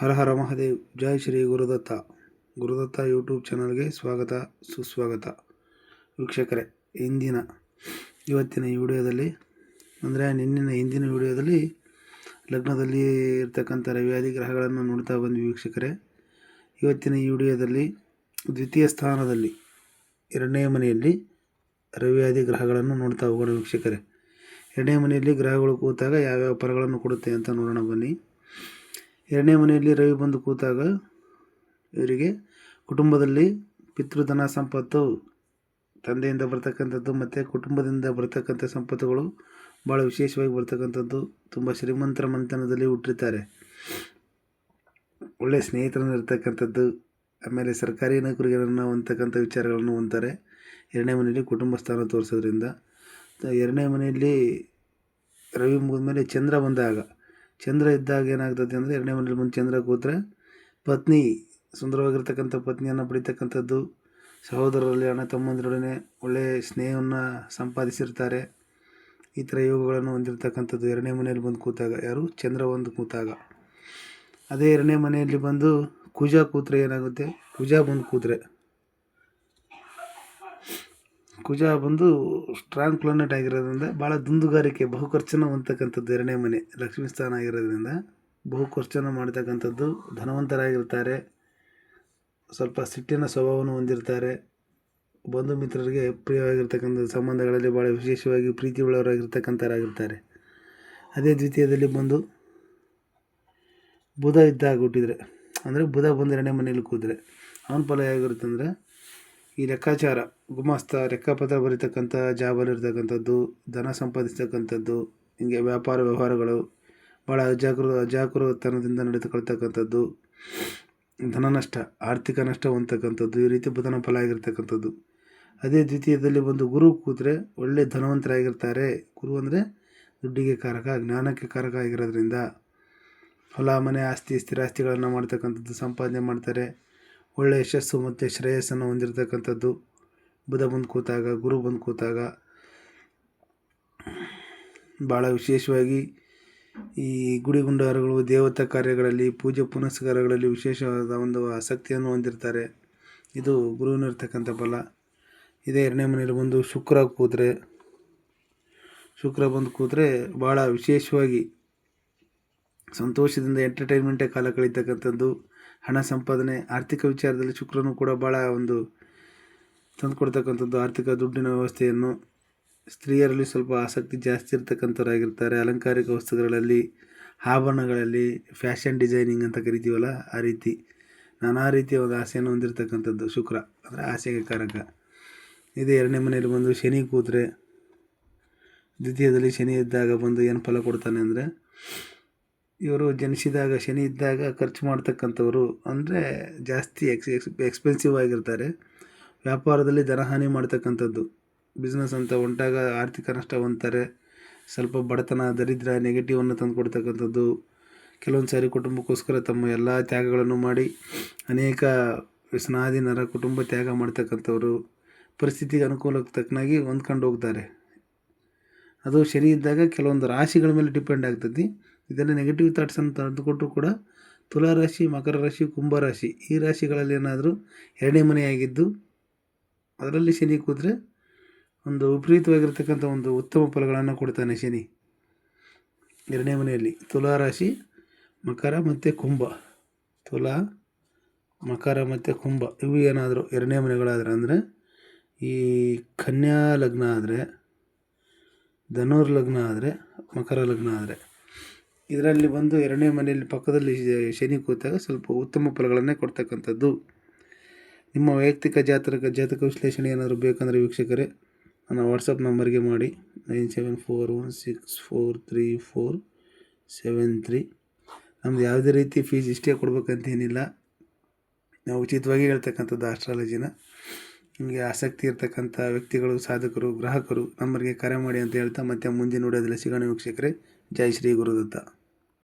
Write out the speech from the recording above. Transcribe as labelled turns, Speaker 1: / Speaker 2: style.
Speaker 1: ಹರ ಹರ ಮಹಾದೇವ್, ಜೈ ಶ್ರೀ ಗುರುದತ್ತ. ಗುರುದತ್ತ ಯೂಟ್ಯೂಬ್ ಚಾನಲ್ಗೆ ಸ್ವಾಗತ, ಸುಸ್ವಾಗತ. ವೀಕ್ಷಕರೇ, ಇಂದಿನ, ಇವತ್ತಿನ ಈ ವಿಡಿಯೋದಲ್ಲಿ, ಅಂದರೆ ನಿನ್ನಿನ ಹಿಂದಿನ ವಿಡಿಯೋದಲ್ಲಿ, ಲಗ್ನದಲ್ಲಿ ಇರ್ತಕ್ಕಂಥ ರವಿಯಾದಿ ಗ್ರಹಗಳನ್ನು ನೋಡ್ತಾ ಬಂದ್ವಿ ವೀಕ್ಷಕರೇ. ಇವತ್ತಿನ ಈ ವಿಡಿಯೋದಲ್ಲಿ, ದ್ವಿತೀಯ ಸ್ಥಾನದಲ್ಲಿ, ಎರಡನೇ ಮನೆಯಲ್ಲಿ ರವಿಯಾದಿ ಗ್ರಹಗಳನ್ನು ನೋಡ್ತಾ ಹೋಗೋಣ ವೀಕ್ಷಕರೇ. ಎರಡನೇ ಮನೆಯಲ್ಲಿ ಗ್ರಹಗಳು ಕೂತಾಗ ಯಾವ್ಯಾವ ಪರಗಳನ್ನು ಕೊಡುತ್ತೆ ಅಂತ ನೋಡೋಣ ಬನ್ನಿ. ಎರಡನೇ ಮನೆಯಲ್ಲಿ ರವಿ ಬಂದು ಕೂತಾಗ ಇವರಿಗೆ ಕುಟುಂಬದಲ್ಲಿ ಪಿತೃಧನ ಸಂಪತ್ತು, ತಂದೆಯಿಂದ ಬರ್ತಕ್ಕಂಥದ್ದು ಮತ್ತು ಕುಟುಂಬದಿಂದ ಬರ್ತಕ್ಕಂಥ ಸಂಪತ್ತುಗಳು ಭಾಳ ವಿಶೇಷವಾಗಿ ಬರ್ತಕ್ಕಂಥದ್ದು ತುಂಬ ಶ್ರೀಮಂತರ ಮನೆತನದಲ್ಲಿ ಹುಟ್ಟಿರ್ತಾರೆ. ಒಳ್ಳೆಯ ಸ್ನೇಹಿತರನ್ನು ಇರ್ತಕ್ಕಂಥದ್ದು, ಆಮೇಲೆ ಸರ್ಕಾರಿ ನೌಕರಿಗಳನ್ನು ಹೊಂದ್ತಕ್ಕಂಥ ವಿಚಾರಗಳನ್ನು ಹೊಂದ್ತಾರೆ. ಎರಡನೇ ಮನೆಯಲ್ಲಿ ಕುಟುಂಬ ಸ್ಥಾನ ತೋರಿಸೋದ್ರಿಂದ, ಎರಡನೇ ಮನೆಯಲ್ಲಿ ರವಿ ಮುಗಿದ ಮೇಲೆ ಚಂದ್ರ ಬಂದಾಗ ಚಂದ್ರ ಇದ್ದಾಗ ಏನಾಗ್ತದೆ ಅಂದರೆ ಎರಡನೇ ಮನೇಲಿ ಮುಂದೆ ಚಂದ್ರ ಕೂತ್ರೆ ಪತ್ನಿ ಸುಂದರವಾಗಿರ್ತಕ್ಕಂಥ ಪತ್ನಿಯನ್ನು ಪಡಿತಕ್ಕಂಥದ್ದು, ಸಹೋದರರಲ್ಲಿ, ಅಣ್ಣ ತಮ್ಮಂದಿರೊಡನೆ ಒಳ್ಳೆಯ ಸ್ನೇಹವನ್ನು ಸಂಪಾದಿಸಿರ್ತಾರೆ. ಈ ಥರ ಯೋಗಗಳನ್ನು ಹೊಂದಿರತಕ್ಕಂಥದ್ದು ಎರಡನೇ ಮನೆಯಲ್ಲಿ ಬಂದು ಕೂತಾಗ. ಯಾರು? ಚಂದ್ರ ಒಂದು ಕೂತಾಗ. ಅದೇ ಎರಡನೇ ಮನೆಯಲ್ಲಿ ಬಂದು ಕುಜ ಕೂತ್ರೆ ಏನಾಗುತ್ತೆ? ಕುಜ ಬಂದು ಕೂತ್ರೆ. ಕುಜ ಬಂದು ಸ್ಟ್ರಾಂಗ್ ಪ್ಲಾನೆಟ್ ಆಗಿರೋದ್ರಿಂದ ಭಾಳ ದುಂದುಗಾರಿಕೆ ಬಹು ಖರ್ಚನ್ನು ಹೊಂದತಕ್ಕಂಥದ್ದು ಎರಡನೇ ಮನೆ, ಲಕ್ಷ್ಮೀ ಸ್ಥಾನ ಆಗಿರೋದ್ರಿಂದ ಬಹು ಖರ್ಚನ್ನು ಮಾಡ್ತಕ್ಕಂಥದ್ದು ಧನವಂತರಾಗಿರ್ತಾರೆ. ಸ್ವಲ್ಪ ಸಿಟ್ಟಿನ ಸ್ವಭಾವವನ್ನು ಹೊಂದಿರ್ತಾರೆ. ಬಂಧು ಮಿತ್ರರಿಗೆ ಪ್ರಿಯವಾಗಿರ್ತಕ್ಕಂಥ ಸಂಬಂಧಗಳಲ್ಲಿ ಭಾಳ ವಿಶೇಷವಾಗಿ ಪ್ರೀತಿ ಉಳ್ಳವರಾಗಿರ್ತಕ್ಕಂಥವರಾಗಿರ್ತಾರೆ ಅದೇ ದ್ವಿತೀಯದಲ್ಲಿ ಬಂದು ಬುಧ ಇದ್ದಾಗ ಹುಟ್ಟಿದರೆ, ಅಂದರೆ ಬುಧ ಬಂದು ಎರಡನೇ ಮನೆಯಲ್ಲಿ ಕೂದರೆ ಅವನ ಫಲ ಹೇಗಿರುತ್ತೆ ಅಂದರೆ ಈ ಲೆಕ್ಕಾಚಾರ ಗುಮಾಸ್ತ ಲೆಕ್ಕಪತ್ರ ಬರೀತಕ್ಕಂಥ ಜಾಬಲ್ಲಿರ್ತಕ್ಕಂಥದ್ದು ಧನ ಸಂಪಾದಿಸ್ತಕ್ಕಂಥದ್ದು, ಹಿಂಗೆ ವ್ಯಾಪಾರ ವ್ಯವಹಾರಗಳು ಭಾಳ ಅಜಾಗೃ ಅಜಾಗೃತನದಿಂದ ನಡೆದುಕೊಳ್ತಕ್ಕಂಥದ್ದು, ಧನ ನಷ್ಟ, ಆರ್ಥಿಕ ನಷ್ಟ ಹೊಂದತಕ್ಕಂಥದ್ದು, ಈ ರೀತಿ ಬುಧನ ಫಲ ಆಗಿರ್ತಕ್ಕಂಥದ್ದು. ಅದೇ ದ್ವಿತೀಯದಲ್ಲಿ ಒಂದು ಗುರು ಕೂತ್ರೆ ಒಳ್ಳೆ ಧನವಂತರಾಗಿರ್ತಾರೆ. ಗುರು ಅಂದರೆ ದುಡ್ಡಿಗೆ ಕಾರಕ, ಜ್ಞಾನಕ್ಕೆ ಕಾರಕ ಆಗಿರೋದ್ರಿಂದ ಹೊಲ ಮನೆ, ಆಸ್ತಿ, ಸ್ಥಿರಾಸ್ತಿಗಳನ್ನು ಮಾಡ್ತಕ್ಕಂಥದ್ದು, ಸಂಪಾದನೆ ಮಾಡ್ತಾರೆ. ಒಳ್ಳೆಯ ಯಶಸ್ಸು ಮತ್ತು ಶ್ರೇಯಸ್ಸನ್ನು ಹೊಂದಿರತಕ್ಕಂಥದ್ದು. ಬುಧ ಬಂದು ಕೂತಾಗ, ಗುರು ಬಂದು ಕೂತಾಗ ಭಾಳ ವಿಶೇಷವಾಗಿ ಈ ಗುಡಿಗುಂಡಾರಗಳು, ದೇವತಾ ಕಾರ್ಯಗಳಲ್ಲಿ, ಪೂಜೆ ಪುನಸ್ಕಾರಗಳಲ್ಲಿ ವಿಶೇಷವಾದ ಒಂದು ಆಸಕ್ತಿಯನ್ನು ಹೊಂದಿರ್ತಾರೆ. ಇದು ಗುರುವಿನಿರ್ತಕ್ಕಂಥ ಬಲ. ಇದೇ ಎರಡನೇ ಮನೆಯಲ್ಲಿ ಬಂದು ಶುಕ್ರ ಕೂತ್ರೆ, ಶುಕ್ರ ಬಂದು ಕೂತ್ರೆ ಭಾಳ ವಿಶೇಷವಾಗಿ ಸಂತೋಷದಿಂದ ಎಂಟರ್ಟೈನ್ಮೆಂಟೇ ಕಾಲ ಕಳೀತಕ್ಕಂಥದ್ದು. ಹಣ ಸಂಪಾದನೆ, ಆರ್ಥಿಕ ವಿಚಾರದಲ್ಲಿ ಶುಕ್ರನು ಕೂಡ ಭಾಳ ಒಂದು ತಂದುಕೊಡ್ತಕ್ಕಂಥದ್ದು ಆರ್ಥಿಕ ದುಡ್ಡಿನ ವ್ಯವಸ್ಥೆಯನ್ನು ಸ್ತ್ರೀಯರಲ್ಲಿ ಸ್ವಲ್ಪ ಆಸಕ್ತಿ ಜಾಸ್ತಿ ಇರ್ತಕ್ಕಂಥವರಾಗಿರ್ತಾರೆ. ಅಲಂಕಾರಿಕ ವಸ್ತುಗಳಲ್ಲಿ, ಆಭರಣಗಳಲ್ಲಿ, ಫ್ಯಾಷನ್ ಡಿಸೈನಿಂಗ್ ಅಂತ ಕರಿತೀವಲ್ಲ, ಆ ರೀತಿ ನಾನಾ ರೀತಿಯ ಒಂದು ಆಸೆಯನ್ನು ಹೊಂದಿರತಕ್ಕಂಥದ್ದು ಶುಕ್ರ, ಅಂದರೆ ಆಸೆಗೆ ಕಾರಕ. ಇದೇ ಎರಡನೇ ಮನೆಯಲ್ಲಿ ಬಂದು ಶನಿ ಕೂತ್ರೆ, ದ್ವಿತೀಯದಲ್ಲಿ ಶನಿ ಇದ್ದಾಗ ಬಂದು ಏನು ಫಲ ಕೊಡ್ತಾನೆ ಅಂದರೆ ಇವರು ಜನಿಸಿದಾಗ, ಶನಿ ಇದ್ದಾಗ ಖರ್ಚು ಮಾಡ್ತಕ್ಕಂಥವ್ರು ಅಂದರೆ ಜಾಸ್ತಿ ಎಕ್ಸ್ ಎಕ್ಸ್ ಎಕ್ಸ್ಪೆನ್ಸಿವ್ ಆಗಿರ್ತಾರೆ. ವ್ಯಾಪಾರದಲ್ಲಿ ಧನಹಾನಿ ಮಾಡ್ತಕ್ಕಂಥದ್ದು. ಬಿಸ್ನೆಸ್ ಅಂತ ಹೊಂಟಾಗ ಆರ್ಥಿಕ ನಷ್ಟ ಹೊಂತಾರೆ ಸ್ವಲ್ಪ ಬಡತನ, ದರಿದ್ರ ನೆಗೆಟಿವನ್ನು ತಂದು ಕೊಡ್ತಕ್ಕಂಥದ್ದು. ಕೆಲವೊಂದು ಸಾರಿ ಕುಟುಂಬಕ್ಕೋಸ್ಕರ ತಮ್ಮ ಎಲ್ಲ ತ್ಯಾಗಗಳನ್ನು ಮಾಡಿ ಅನೇಕ ಸ್ನಾದಿನರ ಕುಟುಂಬ ತ್ಯಾಗ ಮಾಡ್ತಕ್ಕಂಥವ್ರು. ಪರಿಸ್ಥಿತಿಗೆ ಅನುಕೂಲಕ್ಕೆ ತಕ್ಕನಾಗಿ ಹೊಂದ್ಕೊಂಡು ಹೋಗ್ತಾರೆ. ಅದು ಶನಿ ಇದ್ದಾಗ ಕೆಲವೊಂದು ರಾಶಿಗಳ ಮೇಲೆ ಡಿಪೆಂಡ್ ಆಗ್ತದೆ. ಇದನ್ನು ನೆಗೆಟಿವ್ ಥಾಟ್ಸ್ ಥಾಟ್ಸನ್ನು ತಂದುಕೊಟ್ಟರು ಕೂಡ ತುಲಾ ರಾಶಿ, ಮಕರ ರಾಶಿ, ಕುಂಭ ರಾಶಿ ಈ ರಾಶಿಗಳಲ್ಲಿ ಏನಾದರೂ ಎರಡನೇ ಮನೆಯಾಗಿದ್ದು ಅದರಲ್ಲಿ ಶನಿ ಕೂತ್ರೆ ಒಂದು ವಿಪರೀತವಾಗಿರ್ತಕ್ಕಂಥ ಒಂದು ಉತ್ತಮ ಫಲಗಳನ್ನು ಕೊಡ್ತಾನೆ ಶನಿ. ಎರಡನೇ ಮನೆಯಲ್ಲಿ ತುಲಾ ರಾಶಿ, ಮಕರ ಮತ್ತು ಕುಂಭ. ತುಲಾ, ಮಕರ ಮತ್ತು ಕುಂಭ ಇವು ಏನಾದರೂ ಎರಡನೇ ಮನೆಗಳಾದರೆ ಅಂದರೆ ಈ ಕನ್ಯಾ ಲಗ್ನ ಆದರೆ, ಧನುರ್ ಲಗ್ನ ಆದರೆ, ಮಕರ ಲಗ್ನ ಆದರೆ ಇದರಲ್ಲಿ ಬಂದು ಎರಡನೇ ಮನೆಯಲ್ಲಿ ಪಕ್ಕದಲ್ಲಿ ಶನಿ ಕೂತಾಗ ಸ್ವಲ್ಪ ಉತ್ತಮ ಫಲಗಳನ್ನೇ ಕೊಡ್ತಕ್ಕಂಥದ್ದು. ನಿಮ್ಮ ವೈಯಕ್ತಿಕ ಜಾತಕ ಜಾತಕ ವಿಶ್ಲೇಷಣೆ ಏನಾದರೂ ಬೇಕಂದರೆ ವೀಕ್ಷಕರೇ, ನನ್ನ ವಾಟ್ಸಪ್ ನಂಬರ್ಗೆ ಮಾಡಿ. Nine seven four one six four three four seven three. ನಮ್ದು ಯಾವುದೇ ರೀತಿ ಫೀಸ್ ಇಷ್ಟೇ ಕೊಡ್ಬೇಕಂತೇನಿಲ್ಲ. ನಾವು ಉಚಿತವಾಗಿ ಹೇಳ್ತಕ್ಕಂಥದ್ದು ಆಸ್ಟ್ರಾಲಜಿನ. ನಿಮಗೆ ಆಸಕ್ತಿ ಇರ್ತಕ್ಕಂಥ ವ್ಯಕ್ತಿಗಳು, ಸಾಧಕರು, ಗ್ರಾಹಕರು ನಂಬರ್ಗೆ ಕರೆ ಮಾಡಿ ಅಂತ ಹೇಳ್ತಾ ಮತ್ತೆ ಮುಂದಿನ ನೋಡೋದಿಲ್ಲ ಸಿಗೋಣ ವೀಕ್ಷಕರೇ. ಜೈ ಶ್ರೀ ಗುರುದತ್ತ.